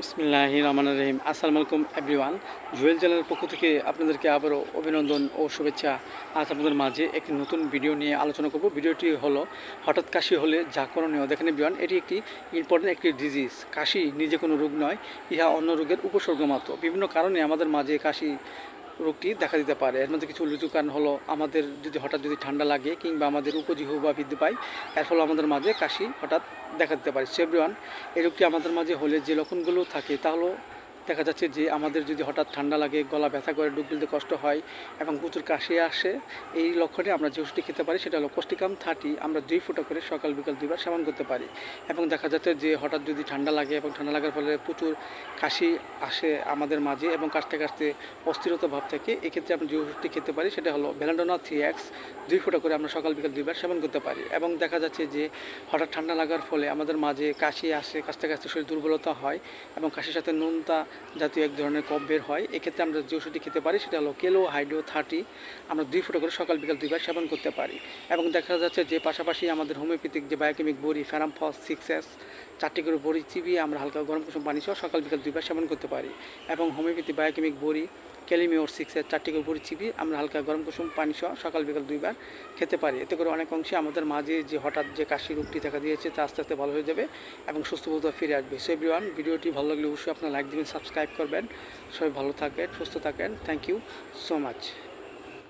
বিসমিল্লাহ রহমান রহিম আসসালামু আলাইকুম, এভরিওয়ান। জুয়েল চ্যানেলের পক্ষ থেকে আপনাদেরকে আবারও অভিনন্দন ও শুভেচ্ছা। আজ আপনাদের মাঝে একটি নতুন ভিডিও নিয়ে আলোচনা করব। ভিডিওটি হলো, হঠাৎ কাশি হলে যা করণীয়। দেখেন এভরিওয়ান, এটি একটি ইম্পর্টেন্ট একটি ডিজিজ কাশি নিজে কোনো রোগ নয়, ইহা অন্য রোগের উপসর্গ মাত্র বিভিন্ন কারণে আমাদের মাঝে কাশি রোগটি দেখা দিতে পারে। এর মধ্যে কিছু উল্লেখযোগ্য কারণ হলো, আমাদের যদি হঠাৎ যদি ঠান্ডা লাগে কিংবা আমাদের উপজীব বা বৃদ্ধি পায়, এর ফলে আমাদের মাঝে কাশি হঠাৎ দেখা দিতে পারে। সেভরিওয়ান এই রোগটি আমাদের মাঝে হলে যে লক্ষণগুলো থাকে তা হলো দেখা যাচ্ছে যে আমাদের যদি হঠাৎ ঠান্ডা লাগে, গলা ব্যথা করে, ডুব গিলতে কষ্ট হয় এবং প্রচুর কাশি আসে, এই লক্ষণে আমরা যে ওষুধটি খেতে পারি সেটা হলো কোষ্টিকাম থার্টি, আমরা দুই ফুটা করে সকাল, বিকাল দুইবার সেবন করতে পারি। এবং দেখা যাচ্ছে যে হঠাৎ যদি ঠান্ডা লাগে এবং ঠান্ডা লাগার ফলে প্রচুর কাশি আসে আমাদের মাঝে এবং কাশতে কাশতে অস্থিরতা ভাব থাকে, এক্ষেত্রে আমরা যে ওষুধটি খেতে পারি সেটা হলো ভ্যালান্ডোনা থ্রি এক্স, দুই ফুটা করে আমরা সকাল, বিকাল দুইবার সেবন করতে পারি। এবং দেখা যাচ্ছে যে হঠাৎ ঠান্ডা লাগার ফলে আমাদের মাঝে কাশি আসে, কাশতে কাশতে শরীর দুর্বলতা হয় এবং কাশির সাথে নুনতা জাতীয় এক ধরনের কফ বের হয়। এক্ষেত্রে আমরা যে ওষুধটি খেতে পারি সেটা হলো কেলো হাইড্রো থার্টি আমরা দুই ফুটো করে সকাল বিকাল দুইবার সেবন করতে পারি। এবং দেখা যাচ্ছে যে পাশাপাশি আমাদের হোমিওপ্যাথিক যে বায়োকেমিক বড়ি ফ্যারামফস সিক্স এস চারটি করে বড়ি চিবিয়ে আমরা হালকা গরম কুসুম পানি সহ সকাল বিকাল দুইবার সেবন করতে পারি। এবং হোমিওপ্যাথি, বায়োকেমিক বড়ি, ক্যালিমিওর সিক্সের চারটি করে বড়ি চিবিয়ে আমরা হালকা গরম কুসুম পানি সহ সকাল বিকাল দুইবার খেতে পারি। এতে করে অনেক অংশে আমাদের মাঝে যে হঠাৎ যে কাশি রোগটি দেখা দিয়েছে, তা আস্তে আস্তে ভালো হয়ে যাবে এবং সুস্থবোধ ফিরে আসবে। সো এভরিওয়ান ভিডিওটি ভালো লাগলে অবশ্যই আপনার লাইক দিবেন সাবস্ক্রাইব করবেন। সবাই ভালো থাকেন সুস্থ থাকেন থ্যাংক ইউ সো মাচ